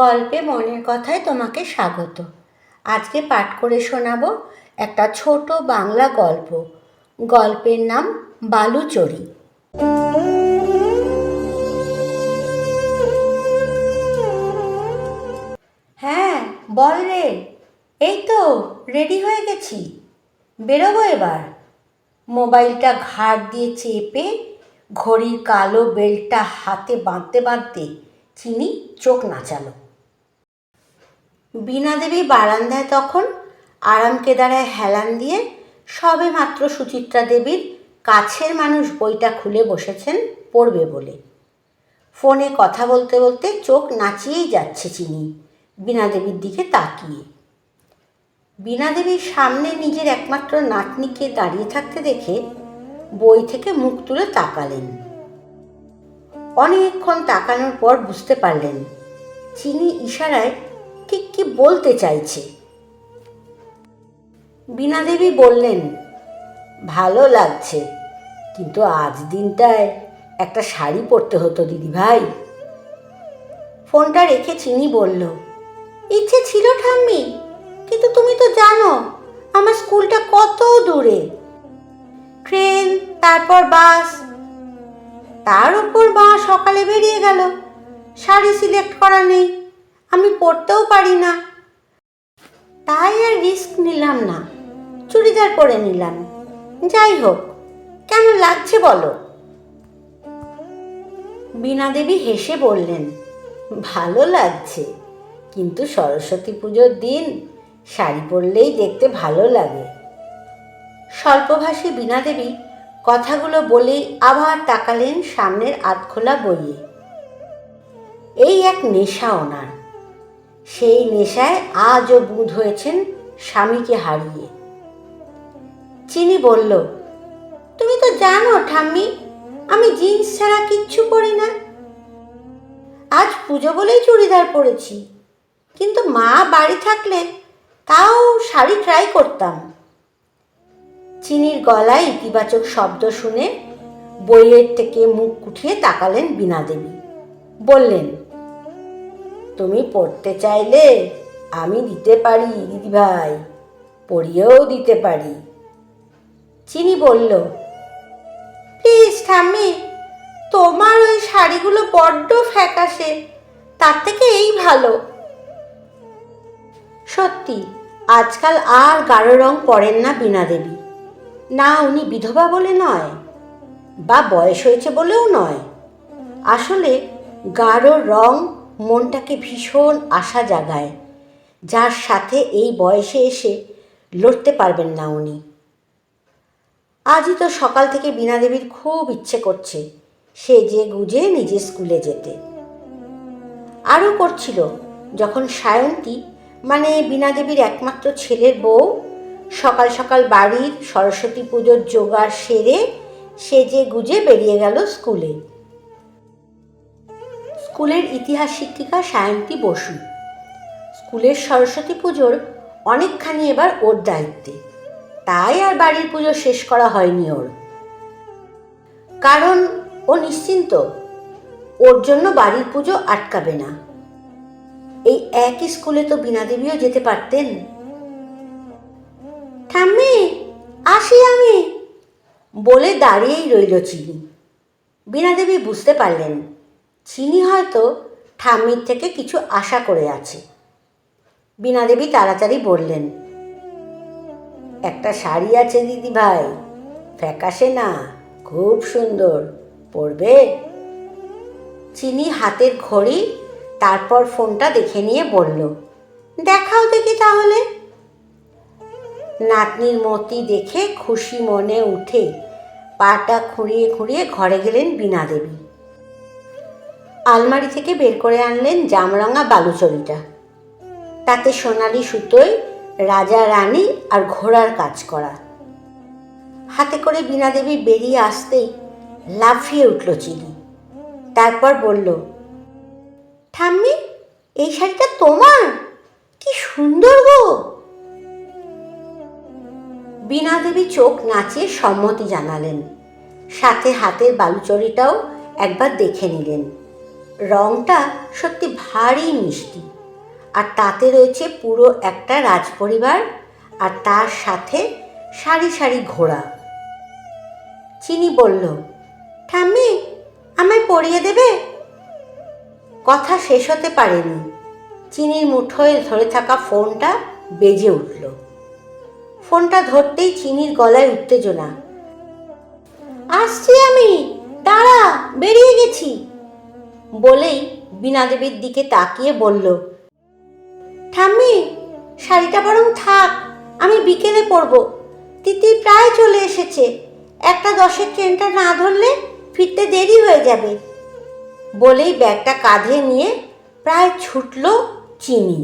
গল্পে মনের কথায় তোমাকে স্বাগত। আজকে পাঠ করে শোনাবো একটা ছোট বাংলা গল্প। গল্পের নাম বালুচরি। হ্যাঁ বল রে। এই তো, রেডি হয়ে গেছি। বেরোবো এবার। মোবাইলটা ঘাড় দিয়ে চেপে ঘড়ির কালো বেল্টটা হাতে বাঁধতে বাঁধতে চিনি চোখ নাচালো। বীণা দেবী বারান্দায় তখন আরাম কেদারায় হেলান দিয়ে সবে মাত্র সুচিত্রা দেবীর কাছের মানুষ বইটা খুলে বসেছেন পড়বে বলে। ফোনে কথা বলতে বলতে চোখ নাচিয়েই যাচ্ছে চিনি বীণা দেবীর দিকে তাকিয়ে। বীণা দেবীর সামনে নিজের একমাত্র নাতনিকে দাঁড়িয়ে থাকতে দেখে বই থেকে মুখ তুলে তাকালেন। অনেকক্ষণ তাকানোর পর বুঝতে পারলেন, চিনি ইশারায় ঠিক কি বলতে চাইছে? বীণা দেবী বললেন, ভালো লাগছে, কিন্তু আজ দিনটায় একটা শাড়ি পরতে হতো দিদি ভাই ফোনটা রেখে চিনি বলল, ইচ্ছে ছিল ঠাম্মি, কিন্তু তুমি তো জানো, আমার স্কুলটা কত দূরে। ট্রেন, তারপর বাস, তার উপর মা সকালে বেরিয়ে গেল, শাড়ি সিলেক্ট করা নেই। আমি পরতেও পারি না। তাই আর রিস্ক নিলাম না। চুড়িদার পরে নিলাম। যাই হোক, কেমন লাগছে বলো? বীণা দেবী হেসে বললেন, ভালো লাগছে। কিন্তু সরস্বতী পুজোর দিন শাড়ি পরলেই দেখতে ভালো লাগে। স্বল্পভাষী বীণা দেবী কথাগুলো বলেই আবার তাকালেন সামনের আধখোলা বইয়ে। এই এক নেশা ওনার। সেই নেশায় আজও বুধ হয়েছেন স্বামীকে হারিয়ে। চিনি বলল, তুমি তো জানো ঠাম্মি, আমি জিন্স ছাড়া কিচ্ছু পরি না। আজ পুজো বলেই চুড়িদার পরেছি, কিন্তু মা বাড়ি থাকলে তাও শাড়ি ট্রাই করতাম। চিনির গলায় ইতিবাচক শব্দ শুনে বইয়ের থেকে মুখ উঠিয়ে তাকালেন বীণা দেবী বললেন তুমি পড়তে চাইলে আমি দিতে পারি, দিদিভাই। পড়িয়েও দিতে পারি। চিনি বলল, প্লিজ ঠাম্মি, তোমার ওই শাড়িগুলো বড্ড ফ্যাকাশে, তার থেকে এই ভালো। সত্যি, আজকাল আর গাঢ় রং পরেন না বীণা দেবী। না উনি বিধবা বলে নয়, বা বয়স হয়েছে বলেও নয়। আসলে গাঢ় রং মনটাকে ভীষণ আশা জাগায়, যার সাথে এই বয়সে এসে লড়তে পারবেন না উনি। আজই তো সকাল থেকে বীণা দেবীর খুব ইচ্ছে করছে সে যে গুজে নিজে স্কুলে যেতে। আরও করছিল, যখন সায়ন্তী মানে বীণা দেবীর একমাত্র ছেলের বউ, সকাল সকাল বাড়ির সরস্বতী পুজোর জোগাড় সেরে সেজে গুজে বেরিয়ে গেল স্কুলে। স্কুলের ইতিহাস শিক্ষিকা সায়ন্তী বসু। স্কুলের সরস্বতী পুজোর অনেকখানি এবার ওর দায়িত্বে। তাই আর বাড়ির পুজো শেষ করা হয়নি ওর। কারণ ও নিশ্চিন্ত ওর জন্য বাড়ির পুজো আটকাবে না। এই একই স্কুলে তো বীণা দেবীও যেতে পারতেন। ঠাম্মি, আসি আমি। বলে দাঁড়িয়েই রইল চিনি। বীণা দেবী বুঝতে পারলেন। চিনি হয়তো ঠাম্মির থেকে কিছু আশা করে আছে। বীণা দেবী তাড়াতাড়ি বললেন, একটা শাড়ি আছে দিদি ভাই, ফ্যাকাশে না, খুব সুন্দর, পরবে? চিনি হাতের ঘড়ি তারপর ফোনটা দেখে নিয়ে বলল, দেখাও দেখি তাহলে। নাতনির মতি দেখে খুশি মনে উঠে পাটা খুঁড়িয়ে খুঁড়িয়ে ঘরে গেলেন বীণা দেবী আলমারি থেকে বের করে আনলেন জামরঙা বালুচরিটা। তাতে সোনালি সুতোয়, রাজা রানী আর ঘোড়ার কাজ করা। হাতে করে বীণা দেবী বেরিয়ে আসতেই লাফিয়ে উঠল চিনি। তারপর বলল, ঠাম্মি, এই শাড়িটা তোমার? কি সুন্দর গো! বীণা দেবী চোখ নাচিয়ে সম্মতি জানালেন। সাথে হাতের বালুচরিটাও একবার দেখে নিলেন। রংটা সত্যি ভারী মিষ্টি। আর তাতে রয়েছে পুরো একটা রাজপরিবার আর তার সাথে সারি সারি ঘোড়া। চিনি বলল, ঠাম্মি, আমায় পরিয়ে দেবে? কথা শেষ হতে পারেনি। চিনির মুঠোয় ধরে থাকা ফোনটা বেজে উঠল। ফোনটা ধরতেই চিনির গলায় উত্তেজনা। আসছি আমি, দাঁড়া, বেরিয়ে গেছি। বলেই বীণা দেবীর দিকে তাকিয়ে বলল, ঠাম্মি, শাড়িটা বরং থাক, আমি বিকেলে পরব। তিতি প্রায় চলে এসেছে। একটা দশের ট্রেনটা না ধরলে ফিরতে দেরি হয়ে যাবে। বলেই ব্যাগটা কাঁধে নিয়ে প্রায় ছুটল চিনি।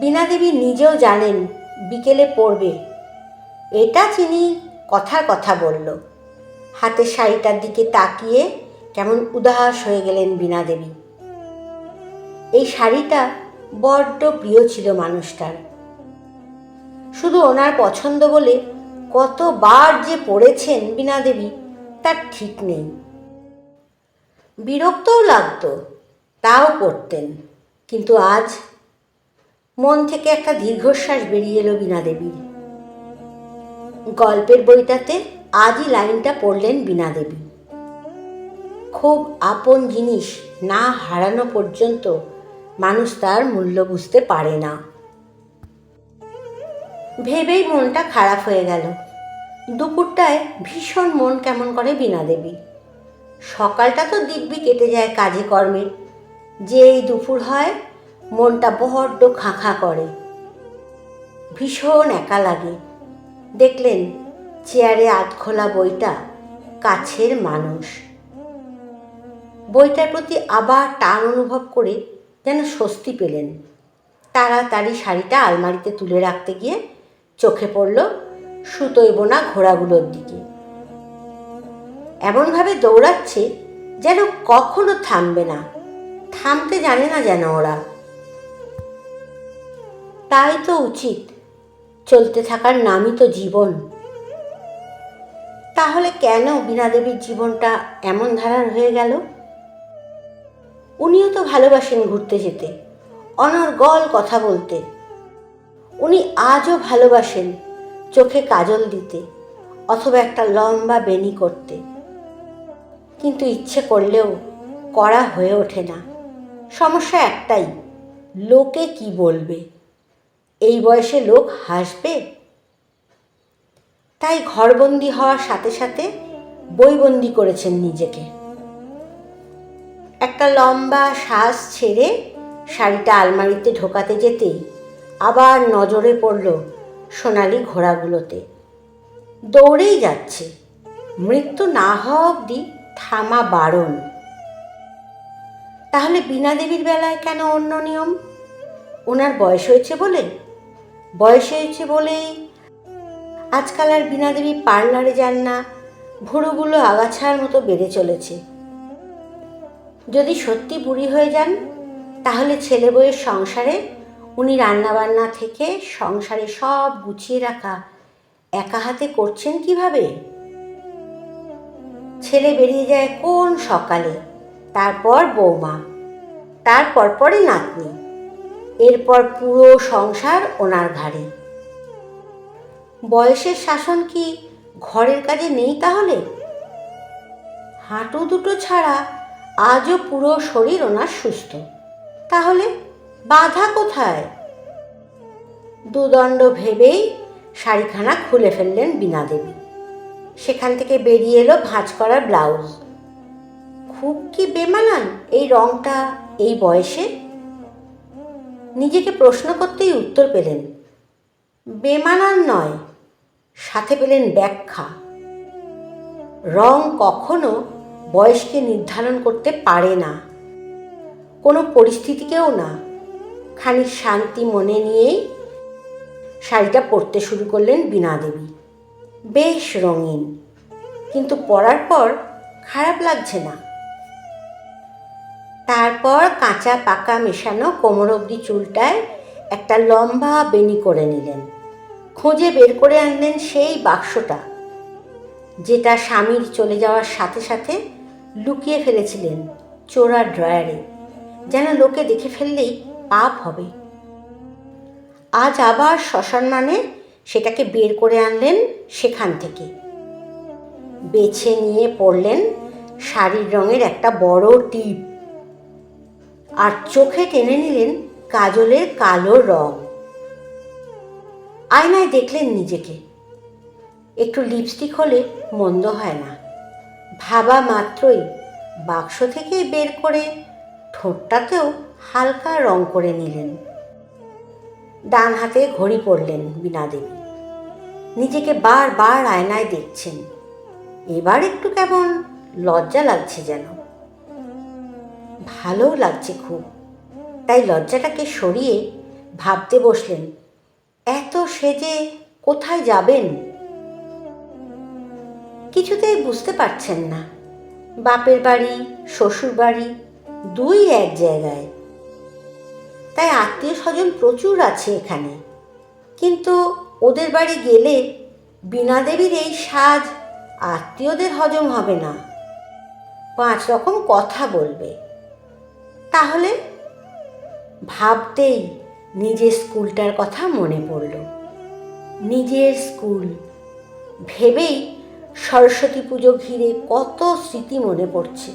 বীণা দেবী নিজেও জানেন বিকেলে পড়বে এটা চিনি কথার কথা বলল। হাতের শাড়িটার দিকে তাকিয়ে কেমন উদাস হয়ে গেলেন বীণা দেবী। এই শাড়িটা বড্ড প্রিয় ছিল মানুষটার। শুধু ওনার পছন্দ বলে কতবার যে পড়েছেন বীণা দেবী, তার ঠিক নেই। বিরক্তও লাগতো, তাও পড়তেন, কিন্তু আজ মন থেকে একটা দীর্ঘশ্বাস বেরিয়ে এলো বীণা দেবীর। গল্পের বইটাতে আজই লাইনটা পড়লেন বীণা দেবী। খুব আপন জিনিস না হারানো পর্যন্ত মানুষ তার মূল্য বুঝতে পারে না। ভেবেই মনটা খারাপ হয়ে গেল। দুপুরটায় ভীষণ মন কেমন করে বীণা দেবী। সকালটা তো দিব্যি কেটে যায় কাজে কর্মে। যে এই দুপুর হয়, মনটা বড্ড খাঁখা করে। ভীষণ একা লাগে। দেখলেন, চেয়ারে আধখোলা বইটা কাছের মানুষ। বইটার প্রতি আবার টান অনুভব করে যেন স্বস্তি পেলেন। তাড়াতাড়ি শাড়িটা আলমারিতে তুলে রাখতে গিয়ে চোখে পড়ল সুতোয় বোনা ঘোড়াগুলোর দিকে। এমনভাবে দৌড়াচ্ছে যেন কখনো থামবে না, থামতে জানে না যেন ওরা। তাই তো উচিত চলতে থাকার নামই তো জীবন। তাহলে কেন বীণা দেবীর জীবনটা এমন ধারার হয়ে গেল? উনিও তো ভালোবাসেন ঘুরতে যেতে। অনর্গল কথা বলতে। উনি আজও ভালোবাসেন চোখে কাজল দিতে অথবা একটা লম্বা বেনি করতে। কিন্তু ইচ্ছে করলেও করা হয়ে ওঠে না। সমস্যা একটাই, লোকে কি বলবে? এই বয়সে লোক হাসবে? তাই ঘরবন্দি হওয়ার সাথে সাথে বইবন্দি করেছেন নিজেকে। একটা লম্বা শ্বাস ছেড়ে শাড়িটা আলমারিতে ঢোকাতে যেতেই আবার নজরে পড়ল সোনালি ঘোড়াগুলোতে। দৌড়েই যাচ্ছে। মৃত্যু না হওয়া অবধি থামা বারণ। তাহলে বীণা দেবীর বেলায় কেন অন্য নিয়ম? ওনার বয়স হয়েছে বলে? বয়স হয়েছে বলেই আজকাল আর বীণা দেবী পার্লারে যান না। ভুরুগুলো আগাছার মতো বেড়ে চলেছে। যদি সত্যি বুড়ি হয়ে যান, তাহলে ছেলে বউয়ের সংসারে উনি রান্নাবান্না থেকে সংসারে সব গুছিয়ে রাখা একা হাতে করছেন কীভাবে? ছেলে বেরিয়ে যায় কোন সকালে? তারপর বৌমা, তারপর পরে নাতনি, এরপর পুরো সংসার ওনার ঘাড়ে। বয়সের শাসন কি ঘরের কাজে নেই তাহলে? হাঁটু দুটো ছাড়া আজও পুরো শরীর ওনার সুস্থ। তাহলে বাধা কোথায়? দুদণ্ড ভেবেই শাড়িখানা খুলে ফেললেন বীণা দেবী। সেখান থেকে বেরিয়ে এলো ভাঁজ করার ব্লাউজ। খুব কি বেমানান এই রংটা, এই বয়সে? নিজেকে প্রশ্ন করতেই উত্তর পেলেন, বেমানান নয়, সাথে পেলেন ব্যাখ্যা। রং কখনো বয়সকে নির্ধারণ করতে পারে না। কোনো পরিস্থিতিকেও না। খানিক শান্তি মনে নিয়েই শাড়িটা পরতে শুরু করলেন বীণা দেবী। বেশ রঙিন। কিন্তু পরার পর খারাপ লাগছে না। তারপর কাঁচা পাকা মেশানো কোমর অবধি চুলটায় একটা লম্বা বেনি করে নিলেন। খুঁজে বের করে আনলেন সেই বাক্সটা, যেটা স্বামীর চলে যাওয়ার সাথে সাথে লুকিয়ে ফেলেছিলেন চোরা ড্রয়ারে, যেন লোকে দেখে ফেললেই পাপ হবে। আজ আবার শ্মশান মানে সেটাকে বের করে আনলেন সেখান থেকে। বেছে নিয়ে পড়লেন শাড়ির রঙের একটা বড় টিপ। আর চোখে টেনে নিলেন কাজলের কালো রং। আয়নায় দেখলেন নিজেকে। একটু লিপস্টিক হলে মন্দ হয় না। ভাবা মাত্রই বাক্স থেকে বের করে ঠোঁটটাতেও হালকা রং করে নিলেন। ডান হাতে ঘড়ি পরলেন বিনা দেবী। নিজেকে বারবার আয়নায় দেখছেন। এবার একটু কেমন লজ্জা লাগছে যেন। ভালোও লাগছে খুব। তাই লজ্জাটাকে সরিয়ে ভাবতে বসলেন, এত সেজে কোথায় যাবেন? কিছুতেই বুঝতে পারছেন না। বাপের বাড়ি, শ্বশুর বাড়ি, দুই এক জায়গায়। তাই আত্মীয় স্বজন প্রচুর আছে এখানে। কিন্তু ওদের বাড়ি গেলে বীণা দেবীর এই সাজ আত্মীয়দের হজম হবে না। পাঁচ রকম কথা বলবে। তাহলে ভাবতেই নিজের স্কুলটার কথা মনে পড়ল। নিজের স্কুল ভেবেই সরস্বতী পুজো ঘিরে কত স্মৃতি মনে পড়ছে।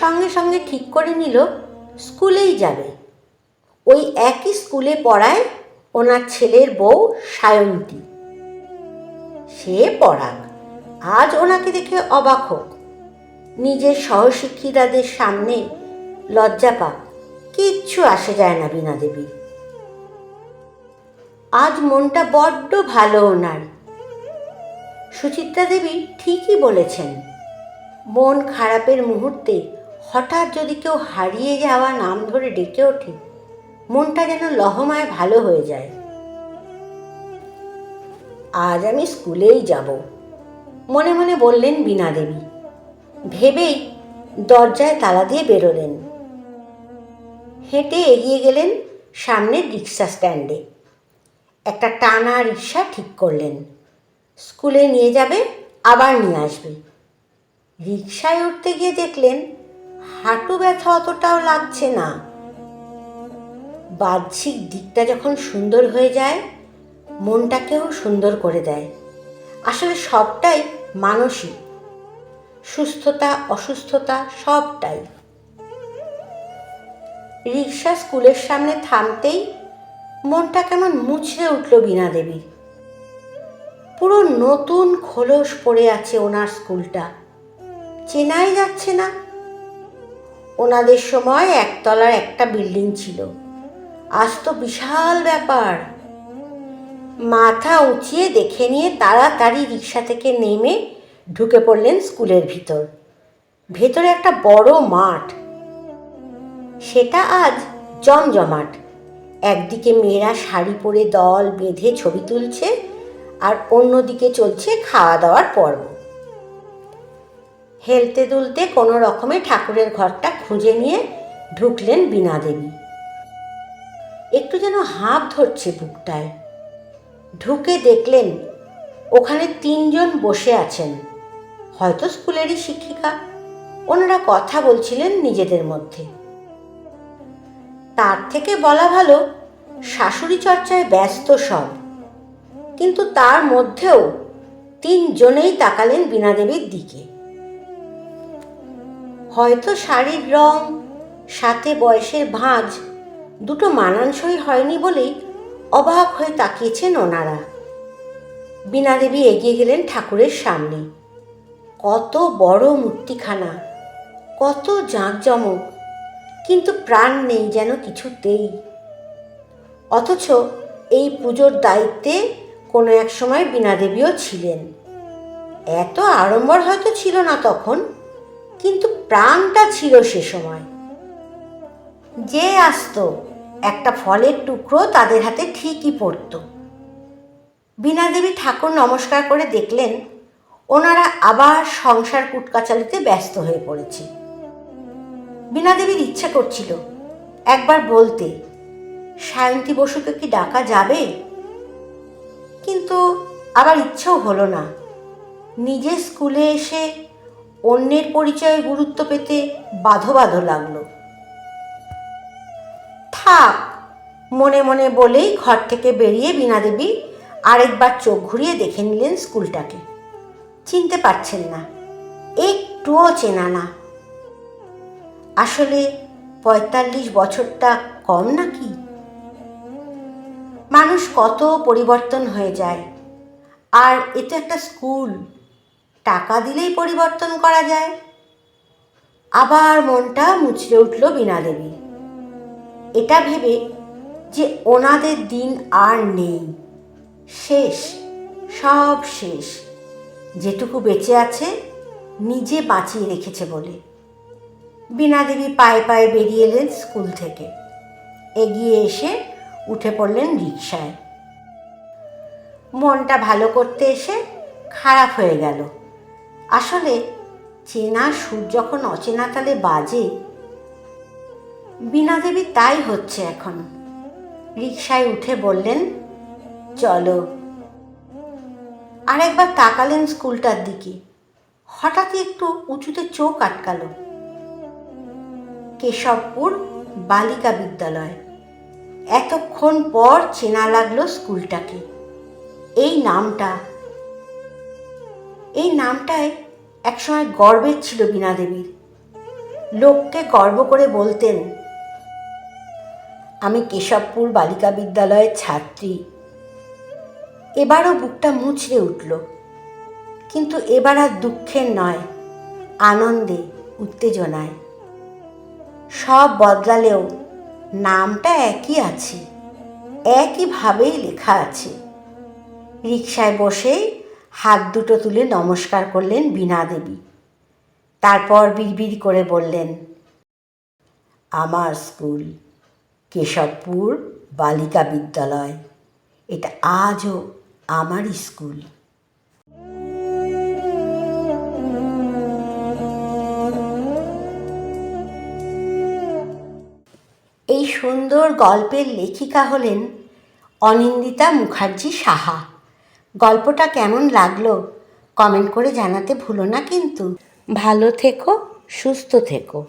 সঙ্গে সঙ্গে ঠিক করে নিল, স্কুলেই যাবে। ওই একই স্কুলে পড়ায় ওনার ছেলের বউ সায়ন্তী। সে পড়াক, আজ ওনাকে দেখে অবাক হোক। নিজের সহশিক্ষিতাদের সামনে লজ্জা পাক, কিচ্ছু আসে যায় না বিনা দেবীর। আজ মনটা বড্ড ভালো ওনার। সুচিত্রা দেবী ঠিকই বলেছেন, মন খারাপের মুহূর্তে হঠাৎ যদি কেউ হারিয়ে যাওয়া নাম ধরে ডেকে ওঠে, মনটা যেন লহমায় ভালো হয়ে যায়। আজ আমি স্কুলেই যাব, মনে মনে বললেন বীণা দেবী। ভেবেই দরজায় তালা দিয়ে বেরোলেন। হেঁটে এগিয়ে গেলেন সামনের রিক্সা স্ট্যান্ডে। একটা টানা রিক্সা ঠিক করলেন। স্কুলে নিয়ে যাবে, আবার নিয়ে আসবে। রিক্সায় উঠতে গিয়ে দেখলেন হাঁটু ব্যথা অতটাও লাগছে না। বাহ্যিক দিকটা যখন সুন্দর হয়ে যায়, মনটাকেও সুন্দর করে দেয়। আসলে সবটাই মানসিক। সুস্থতা, অসুস্থতা সবটাই। রিক্সা স্কুলের সামনে থামতেই মনটা কেমন মুছড়ে উঠল বীণা দেবীর। পুরো নতুন খোলস পড়ে আছে ওনার স্কুলটা। চেনাই যাচ্ছে না। ওনাদের সময় একতলার একটা বিল্ডিং ছিল। আজ তো বিশাল ব্যাপার। মাথা উঁচিয়ে দেখে নিয়ে তাড়াতাড়ি রিক্সা থেকে নেমে ঢুকে পড়লেন স্কুলের ভিতর। ভেতরে একটা বড় মাঠ। সেটা আজ জমজমাট। একদিকে মেয়েরা শাড়ি পরে দল বেঁধে ছবি তুলছে আর অন্যদিকে চলছে খাওয়া দাওয়ার পর্ব। হেলতে দুলতে কোনো রকমে ঠাকুরের ঘরটা খুঁজে নিয়ে ঢুকলেন বীণা দেবী। একটু যেন হাঁপ ধরছে বুকটায়। ঢুকে দেখলেন ওখানে তিনজন বসে আছেন। হয়তো স্কুলেরই শিক্ষিকা। ওনারা কথা বলছিলেন নিজেদের মধ্যে। তার থেকে বলা ভালো, শাশুড়ি চর্চায় ব্যস্ত সব। কিন্তু তার মধ্যেও তিনজনেই তাকালেন বীণাদেবীর দিকে। হয়তো শাড়ির রং, সাথে বয়সের ভাঁজ, দুটো মানানসই হয়নি বলেই অবাক হয়ে তাকিয়েছেন ওনারা। বীণাদেবী এগিয়ে গেলেন ঠাকুরের সামনে। কত বড় মূর্তিখানা, কত জাঁকজমক, কিন্তু প্রাণ নেই যেন কিছুতেই। অথচ এই পুজোর দায়িত্বে কোনো এক সময় বীণাদেবীও ছিলেন। এত আড়ম্বর হয়তো ছিল না তখন, কিন্তু প্রাণটা ছিল সে সময়। যে আসতো, একটা ফলের টুকরো তাদের হাতে ঠিকই পড়তো। বীণাদেবী ঠাকুর নমস্কার করে দেখলেন, ওনারা আবার সংসার কুটকাচালিতে ব্যস্ত হয়ে পড়েছে। বীণাদেবীর ইচ্ছা করছিল, একবার বলতে, সায়ন্তী বসুকে কি ডাকা যাবে? কিন্তু আবার ইচ্ছেও হলো না। নিজের স্কুলে এসে অন্যের পরিচয়ে গুরুত্ব পেতে বাধো বাধো লাগল। থাক, মনে মনে বলেই ঘর থেকে বেরিয়ে বীণা দেবী আরেকবার চোখ ঘুরিয়ে দেখে নিলেন স্কুলটাকে। চিনতে পারছেন না, একটুও চেনা না। আসলে পঁয়তাল্লিশ বছরটা কম নাকি? মানুষ কত পরিবর্তন হয়ে যায়। আর এ তো একটা স্কুল, টাকা দিলেই পরিবর্তন করা যায়। আবার মনটা মুচড়ে উঠল বীণা দেবী। এটা ভেবে যে ওনাদের দিন আর নেই। শেষ, সব শেষ। যেটুকু বেঁচে আছে, নিজে বাঁচিয়ে রেখেছে বলে। বীণা দেবী পায়ে পায়ে বেরিয়ে এলেন স্কুল থেকে। এগিয়ে এসে উঠে পড়লেন রিক্সায় মনটা ভালো করতে এসে খারাপ হয়ে গেল। আসলে চেনা সুর যখন অচেনা তালে বাজে বীণা দেবী তাই হচ্ছে এখন। রিক্সায় উঠে বললেন, চলো। আরেকবার তাকালেন স্কুলটার দিকে। হঠাৎই একটু উঁচুতে চোখ আটকালো। কেশবপুর বালিকা বিদ্যালয়। এতক্ষণ পর চেনা লাগল স্কুলটাকে। এই নামটা। এই নামটায় একসময় গর্বের ছিল বীণা দেবীর। লোককে গর্ব করে বলতেন, আমি কেশবপুর বালিকা বিদ্যালয়ের ছাত্রী। এবারও বুকটা মুচড়ে উঠল। কিন্তু এবার আর দুঃখের নয়, আনন্দে, উত্তেজনায়। সব বদলালেও নামটা একই আছে, একইভাবেই লেখা আছে। রিকশায় বসেই হাত দুটো তুলে নমস্কার করলেন বীণা দেবী। তারপর বিড়বিড় করে বললেন, আমার স্কুল, কেশবপুর বালিকা বিদ্যালয়, এটা আজও আমার স্কুল। সুন্দর গল্পের লেখিকা হলেন অনিন্দিতা মুখার্জি সাহা। গল্পটা কেমন লাগল কমেন্ট করে জানাতে ভুলো না কিন্তু। ভালো থেকো, সুস্থ থেকো।